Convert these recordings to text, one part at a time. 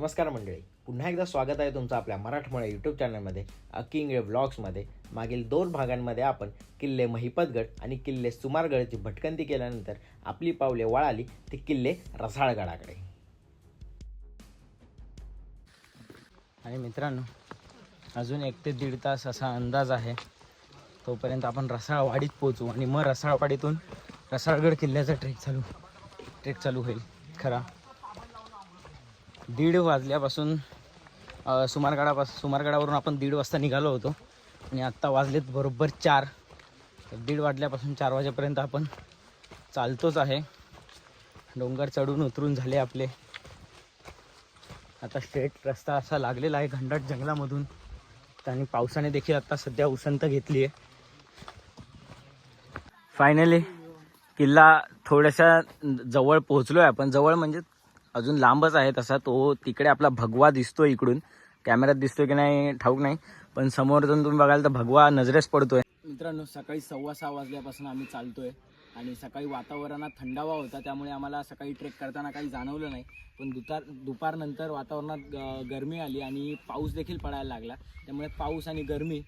नमस्कार मंडळी. पुन्हा एकदा स्वागत आहे तुमचं आपल्या मराठमोळ्या यूट्यूब चॅनलमध्ये अकिंग ब्लॉग्समध्ये मागील दोन भागांमध्ये आपण किल्ले महिपतगड आणि किल्ले सुमारगडची भटकंती केल्यानंतर आपली पावले वळाली ते किल्ले रसाळगडाकडे. आणि मित्रांनो अजून एक ते दीड तास असा अंदाज आहे. तोपर्यंत आपण रसाळवाडीत पोहोचू आणि मग रसाळवाडीतून रसाळगड किल्ल्याचा ट्रेक चालू ट्रेक चालू होईल. खरा. दीड वाजल्यापासून सुमारगडापासून सुमारगडावरून आपण दीड वाजता निघालो होतो. आणि आत्ता वाजलेत बरोबर चार. दीड वाजल्यापासून चार वाजेपर्यंत आपण चालतोच आहे. डोंगर चढून उतरून झाले आपले. आता स्ट्रेट रस्ता असा लागलेला आहे घंडाट जंगलामधून. आणि पावसाने देखील आता सध्या उसंत घेतली आहे फायनली किल्ला थोड्याशा जवळ पोहोचलो आहे आपण. जवळ म्हणजे अजून लांबच आहे तसा तो तिकडे आपला भगवा दिसतो इकडून. कॅमेऱ्यात दिसतोय की नाही ठाऊक नाही. पण समोर जाऊन तुम्ही बघाल तर भगवा नजरेस पडतोय. मित्रांनो सकाळी सव्वा सहा वाजल्यापासून आम्ही चालतोय. आणि सकाळी वातावरणात थंडावा होता त्यामुळे आम्हाला सकाळी ट्रेक करताना काही जाणवलं नाही. पण दुपार दुपारनंतर वातावरणात ग- गरमी आली आणि पाऊस देखील पडायला लागला. त्यामुळे पाऊस आणि गरमी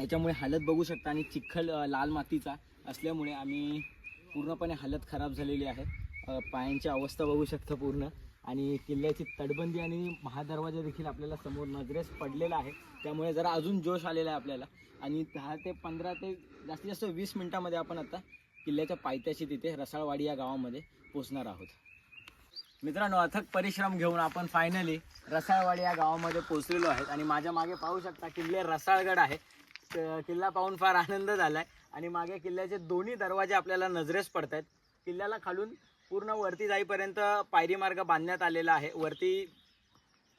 याच्यामुळे हालत बघू शकता. आणि चिखल लाल मातीचा असल्यामुळे आम्ही पूर्णपणे हालत खराब झालेली आहे. पायांची अवस्था बघू शकता पूर्ण. आणि किल्ल्याची तटबंदी आणि महादरवाजा देखील आपल्याला समोर नजरेस पडलेला आहे. त्यामुळे जरा अजून जोश आलेला आहे आपल्याला. आणि दहा ते पंधरा ते जास्तीत जास्त वीस मिनिटामध्ये आपण आता किल्ल्याच्या पायथ्याशी तिथे रसाळवाडी या गावामध्ये पोचणार आहोत. मित्रांनो अथक परिश्रम घेऊन आपण फायनली रसाळवाडी या गावामध्ये पोहोचलेलो आहेत आणि माझ्या मागे पाहू शकता किल्ले रसाळगड आहे किल्ला पाहून फार आनंद झाला आहे आणि मागे किल्ल्याचे दोन्ही दरवाजे आपल्याला नजरेस पडत आहेत किल्ल्याला खालून पूर्ण वरती जाईपर्यंत पायरी मार्ग बांधण्यात आलेला आहे. वरती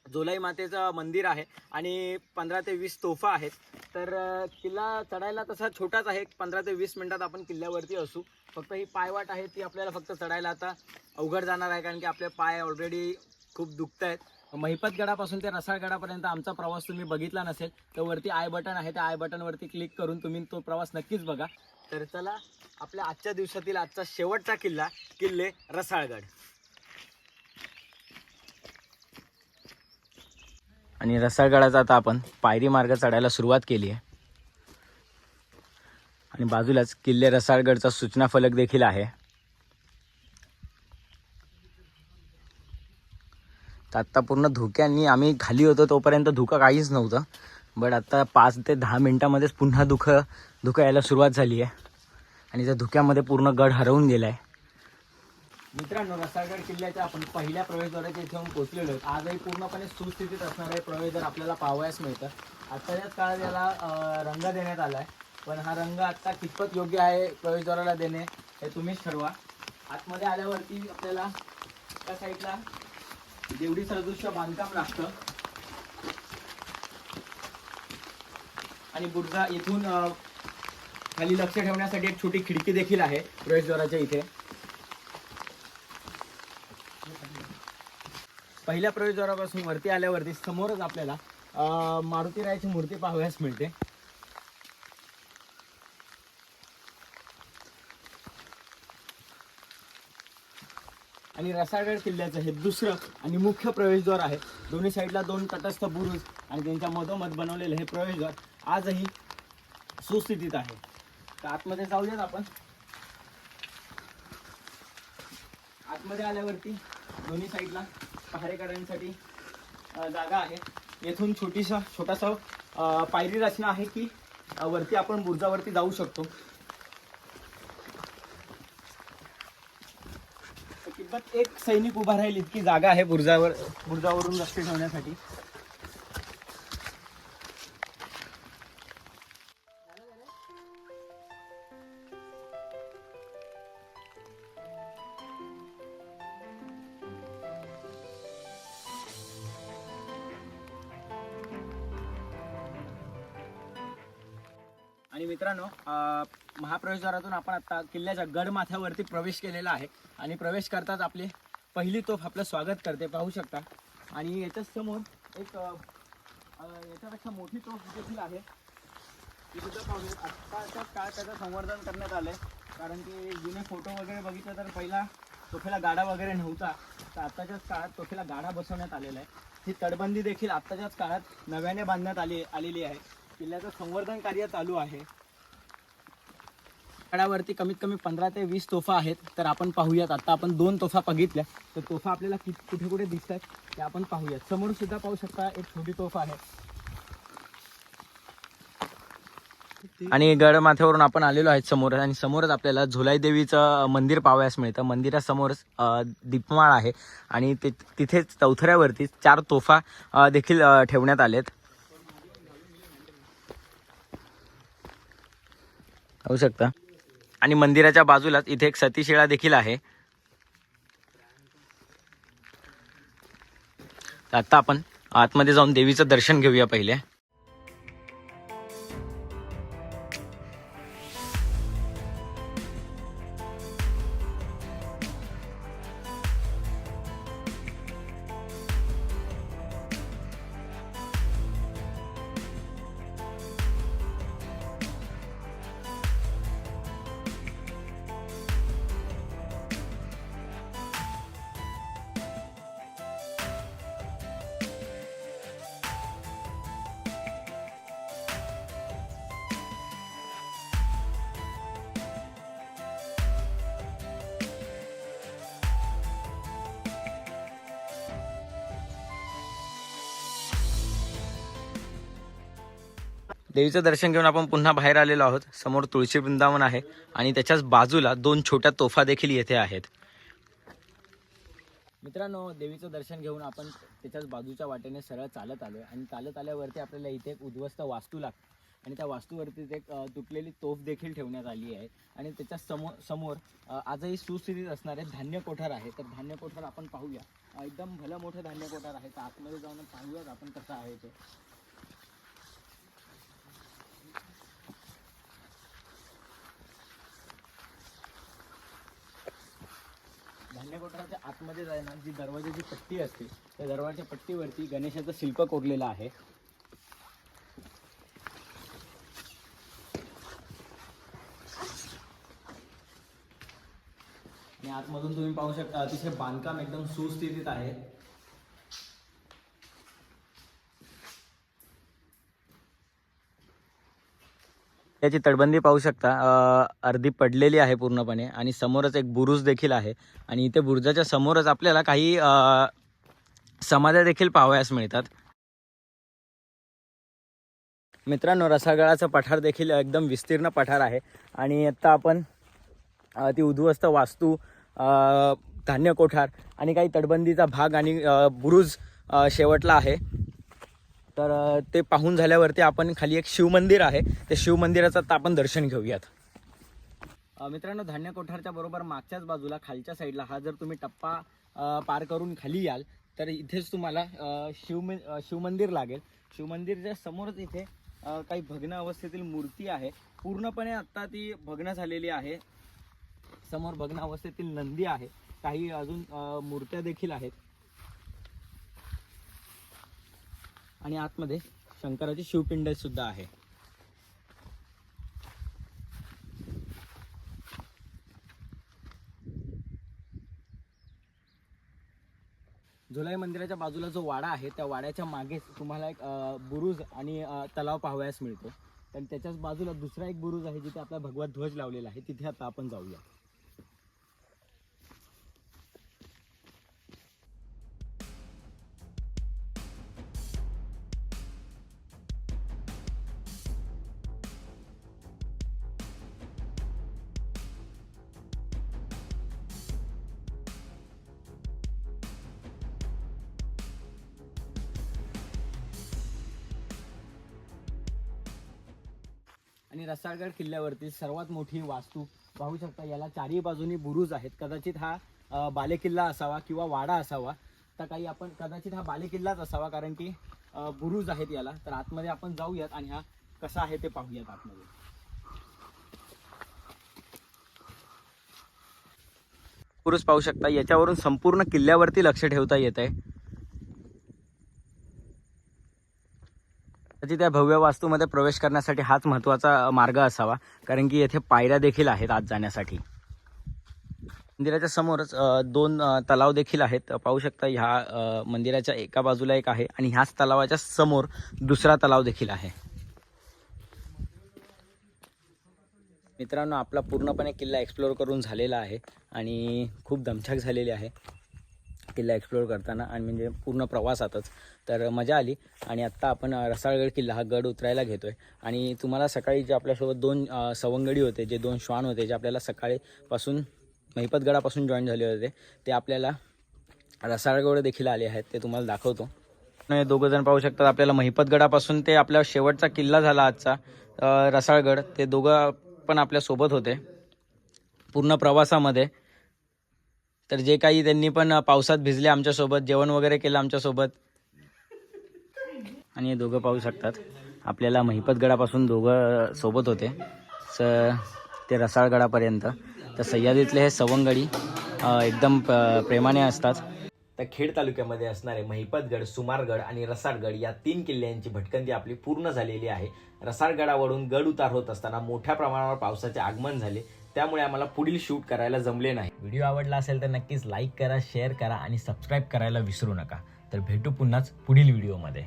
जोलाई मातेचं मंदिर आहे आणि पंधरा ते वीस तोफा आहेत. तर किल्ला चढायला तसा छोटाच आहे. पंधरा ते वीस मिनटात आपण किल्ल्यावरती असू. फक्त ही पायवाट आहे ती आपल्याला फक्त चढायला आता अवघड जाणार आहे कारण की आपले पाय ऑलरेडी खूप दुखत आहेत. महिपतगडापासून ते रसाळगडापर्यंत आमचा प्रवास तुम्ही बघितला नसेल तर वरती आय बटन आहे. त्या आय बटनवरती क्लिक करून तुम्ही तो प्रवास नक्कीच बघा. तर चला आपल्या आजच्या दिवसातील आजचा शेवटचा किल्ला किल्ले रसाळगड. आणि रसाळगडाचा आता आपण पायरी मार्ग चढायला सुरुवात केली आहे. आणि बाजूलाच किल्ले रसाळगडचा सूचना फलक देखील आहे. तर आत्ता पूर्ण धुक्यांनी आम्ही खाली होतो तोपर्यंत धुकं काहीच नव्हतं. बट आत्ता पाच ते दहा मिनटामध्येच पुन्हा धुकं धुकं यायला सुरुवात झाली आहे. आणि त्या धुक्यामध्ये पूर्ण गड हरवून गेला आहे मित्रांनो रसाळगड किल्ल्याच्या आपण पहिल्या प्रवेशद्वाराच्या इथे येऊन पोहोचलेलो आहोत. आजही पूर्णपणे सुस्थितीत असणारा हे प्रवेशद्वार आपल्याला पाहावयास मिळतं. आत्ताच्याच काळात याला रंग देण्यात आला आहे पण हा रंग आत्ता कितपत योग्य आहे प्रवेशद्वाराला देणे हे तुम्हीच ठरवा. आतमध्ये आल्यावरती आपल्याला त्या साईडला देवडी सदृश्य बांधकाम लागतं. आणि बुर्जा इथून खाली लक्ष ठेवण्यासाठी एक छोटी खिडकी देखील आहे प्रवेशद्वाराच्या इथे. पहिल्या प्रवेशद्वारापासून वरती आल्यावरती समोरच आपल्याला मारुतीरायाची मूर्ती पाहावयास मिळते. आणि रसायगड किल्ल्याचं हे दुसरं आणि मुख्य प्रवेशद्वार आहे. दोन्ही साईडला दोन तटस्थ बुरुज आणि त्यांच्या मधोमध बनवलेलं हे प्रवेशद्वार आजही सुस्थितीत आहे. तर आतमध्ये जाऊयात आपण? आतमध्ये आल्यावरती दोन्ही साईडला पहारेकऱ्यांसाठी जागा आहे. येथून छोटीसा छोटासा पायरी रचना आहे की वरती आपण बुर्जावरती जाऊ शकतो. किंमत एक सैनिक उभा राहील इतकी जागा आहे बुर्जावर बुर्जावरून लक्ष ठेवण्यासाठी. आणि मित्रांनो महाप्रवेशद्वारातून आपण आता किल्ल्याच्या गडमाथ्यावरती प्रवेश केलेला आहे. आणि प्रवेश करताच आपली पहिली तोफ आपलं स्वागत करते पाहू शकता. आणि याच्या समोर एक याच्यापेक्षा मोठी तोफ देखील आहे. ती सुद्धा पाहूया. आत्ताच्या काळात त्याचं संवर्धन करण्यात आलं आहे कारण की जुने फोटो वगैरे बघितलं तर पहिला तोफेला गाडा वगैरे नव्हता. तर आत्ताच्याच काळात तोफेला गाडा बसवण्यात आलेला आहे. ही तटबंदी देखील आत्ताच्याच काळात नव्याने बांधण्यात आली आलेली आहे. किल्ल्याचं संवर्धन कार्य चालू आहे. गडावरती कमीत कमी पंधरा ते वीस तोफा आहेत तर आपण पाहूयात. आता आपण दोन तोफा बघितल्या. तर तोफा आपल्याला कि कुठे कुठे दिसत आहेत ते आपण पाहूयात. समोर सुद्धा पाहू शकता एक छोटी तोफा आहे. आणि गडमाथ्यावरून आपण आलेलो आहेत समोर. आणि समोरच आपल्याला झुलाई देवीचं मंदिर पाहावयास मिळतं. मंदिरासमोरच दीपमाळ आहे. आणि ते तिथेच चौथऱ्यावरती चार तोफा देखील ठेवण्यात आलेत. पाहू शकता. आणि मंदिराच्या बाजूलाच इथे एक सतीशिळा देखील आहे. आत्ता आपण आतमध्ये जाऊन देवीचं दर्शन घेऊया पहिले. देवीचं दर्शन घेऊन आपण पुन्हा बाहेर आलेलो आहोत. समोर तुळशी वृंदावन आहे आणि त्याच्याच बाजूला दोन छोट्या तोफा देखील येथे आहेत. मित्रांनो देवीचं दर्शन घेऊन आपण त्याच्याच बाजूच्या वाटेने सरळ चालत आलो आणि चालत आल्यावरती आपल्याला इथे एक उद्ध्वस्त वास्तू लागते आणि त्या वास्तूवरतीच एक तुटलेली तोफ देखील ठेवण्यात आली आहे. आणि त्याच्यासमोर समोर आजही सुस्थितीत असणारे धान्य कोठार आहे. तर धान्य कोठार आपण पाहूया. एकदम भलं मोठं धान्य कोठार आहे. तर आतमध्ये जाऊन पाहूयात आपण कसं आहे ते धान्य कोठाराच्या आतमध्ये जायना जी दरवाजाची पट्टी असते त्या दरवाजाच्या पट्टीवरती गणेशाचं शिल्प कोरलेलं आहे. आणि आतमधून तुम्ही पाहू शकता अतिशय बांधकाम एकदम सुस्थितीत आहे. याची तटबंदी पाहू शकता. अर्धी पडलेली आहे पूर्णपणे आणि समोरच एक बुरुज देखील आहे आणि इथे बुरुजाच्या समोरच आपल्याला काही समाध्या देखील पाहावयास मिळतात. मित्रांनो रसागळाचं पठार देखील एकदम विस्तीर्ण पठार आहे आणि आत्ता आपण ती उद्ध्वस्त वास्तू धान्य कोठार आणि काही तटबंदीचा भाग आणि बुरुज शेवटला आहे. तर ते पाहून झाल्यावरती आपण खाली एक शिवमंदिर आहे. त्या शिवमंदिराचं आता आपण दर्शन घेऊयात. मित्रांनो धान्य कोठारच्या बरोबर मागच्याच बाजूला खालच्या साईडला हा जर तुम्ही टप्पा पार करून खाली याल तर इथेच तुम्हाला अ, शिवम शिवमंदिर लागेल. शिवमंदिरच्या समोरच इथे काही भग्न अवस्थेतील मूर्ती आहे. पूर्णपणे आत्ता ती भग्न झालेली आहे. समोर भग्न अवस्थेतील नंदी आहे. काही अजून मूर्त्या देखील आहेत. आणि आतमध्ये शंकराची शिवपिंड सुद्धा आहे. जुलाई मंदिराच्या बाजूला जो वाडा आहे त्या वाड्याच्या मागेच तुम्हाला एक बुरुज आणि तलाव पाहावयास मिळतो. तर त्याच्याच बाजूला दुसरा एक बुरुज आहे जिथे आपला भगवा ध्वज लावलेला आहे. तिथे आता आपण जाऊया. आणि रसाळगड किल्ल्यावरती सर्वात मोठी वास्तू पाहू शकता याला चारही बाजूनी बुरुज आहेत. कदाचित हा बालेकिल्ला असावा किंवा वाडा असावा. तर काही आपण कदाचित हा बालेकिल्लाच असावा कारण की बुरुज आहेत याला. तर आतमध्ये आपण जाऊयात आणि हा कसा आहे ते पाहूयात आतमध्ये. बुरुज पाहू शकता याच्यावरून संपूर्ण किल्ल्यावरती लक्ष ठेवता येत आहे त्याची त्या भव्य वास्तूमध्ये प्रवेश करण्यासाठी हाच महत्त्वाचा मार्ग असावा. कारण की येथे पायऱ्या देखील आहेत आत जाण्यासाठी. मंदिराच्या समोरच दोन तलाव देखील आहेत. पाहू शकता ह्या मंदिराच्या एका बाजूला एक आहे आणि ह्याच तलावाच्या समोर दुसरा तलाव देखील आहे. मित्रांनो आपला पूर्णपणे किल्ला एक्सप्लोअर करून झालेला आहे आणि खूप दमछाक झालेली आहे. किल्ला एक्सप्लोअर करताना आणि म्हणजे पूर्ण प्रवासातच. तर मजा आली. आणि आत्ता आपण रसाळगड किल्ला हा गड उतरायला घेतो आहे आणि तुम्हाला सकाळी जे आपल्यासोबत दोन सवंगडी होते जे दोन श्वान होते जे आपल्याला सकाळीपासून महिपतगडापासून जॉईन झाले होते ते आपल्याला रसाळगड देखील आले आहेत ते तुम्हाला दाखवतो. दोघं जण पाहू शकतात आपल्याला महिपतगडापासून ते आपला शेवटचा किल्ला झाला आजचा रसाळगड. ते दोघं पण आपल्यासोबत होते. पूर्ण प्रवासामध्ये. तर जे काही त्यांनी पण पावसात भिजले आमच्यासोबत जेवण वगैरे केलं आमच्यासोबत. आणि हे दोघं पाहू शकतात. आपल्याला महिपतगडापासून दोघं सोबत होते. स ते रसाळगडापर्यंत. तर सह्याद्रीतले हे सवंगडी एकदम प्रेमाने असतात. तर खेड तालुक्यामध्ये असणारे महिपतगड सुमारगड आणि रसाळगड या तीन किल्ल्यांची भटकंती आपली पूर्ण झालेली आहे. रसाळगडावरून गड उतार होत असताना मोठ्या प्रमाणावर पावसाचे आगमन झाले. त्यामुळे आम्हाला पुढील शूट करायला जमले नाही. व्हिडिओ आवडला असेल तर नक्कीच लाईक करा शेअर करा आणि सबस्क्राईब करायला विसरू नका. तर भेटू पुन्हाच पुढील व्हिडिओमध्ये